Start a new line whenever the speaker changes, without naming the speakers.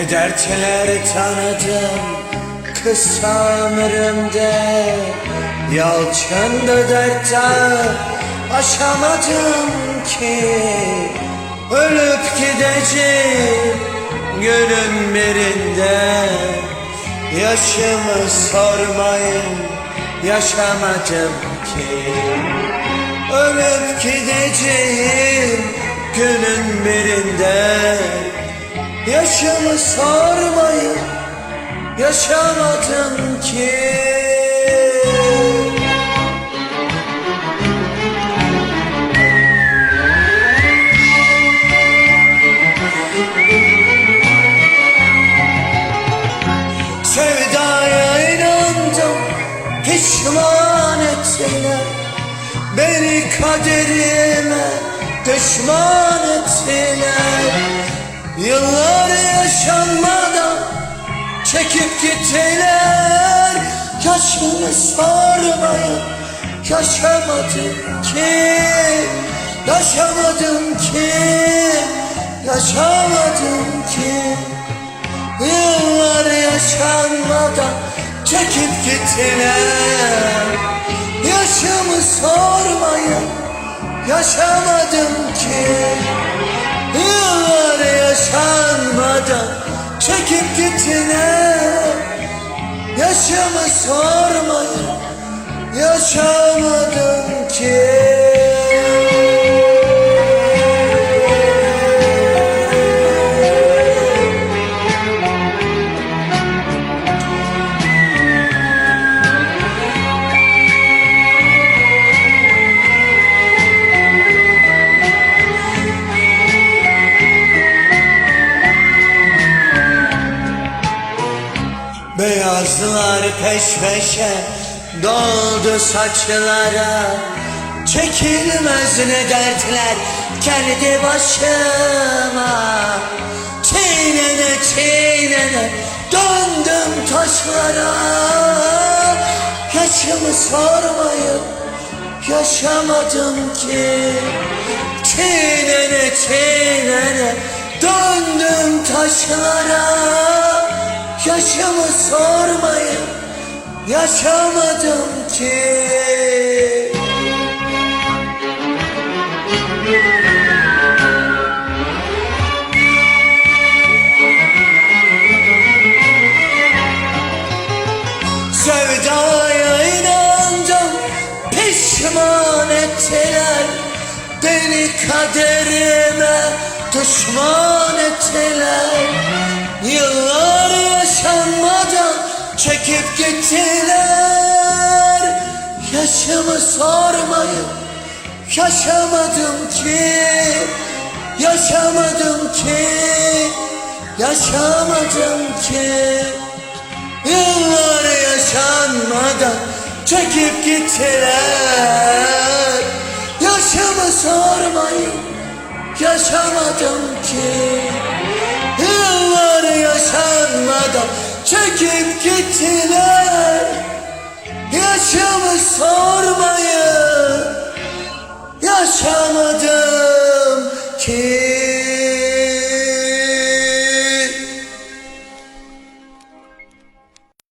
Ne dertler tanıdım kısa ömrümde. Yalçında dertte aşamadım ki. Ölüp gideceğim günün birinde. Yaşımı sormayın yaşamadım ki. Ölüp gideceğim günün birinde Yaşımı sormayın yaşamadım ki. Sevdaya inandım pişman ettiler. Beni kaderime düşman ettiler Yıllar yaşanmadan çekip gittiler. Yaşımı sormayın yaşamadım ki. Yaşamadım ki Yaşamadım ki. Yıllar yaşanmadan çekip gittiler. Yaşımı sormayın yaşamadım ki. Yıllar yaşanmadan çekip gittiler Yaşımı sormayın yaşamadım ki Beyazlar peş peşe doldu saçlara. Çekilmez ne dertler kendi başıma. Çiğnene çiğnene döndüm taşlara. Yaşımı sormayın yaşamadım ki? Çiğnene çiğnene döndüm taşlara Yaşımı sormayın yaşamadım ki. Sevdaya inandım pişman ettiler. Beni kaderime düşman ettiler. Yıllar çekip gittiler Yaşımı sormayın. Yaşamadım ki Yaşamadım ki Yaşamadım ki. Yıllar yaşanmadan çekip gittiler. Yaşımı sormayın yaşamadım ki çekip gittiler. Yaşımı sormayın. Yaşamadım ki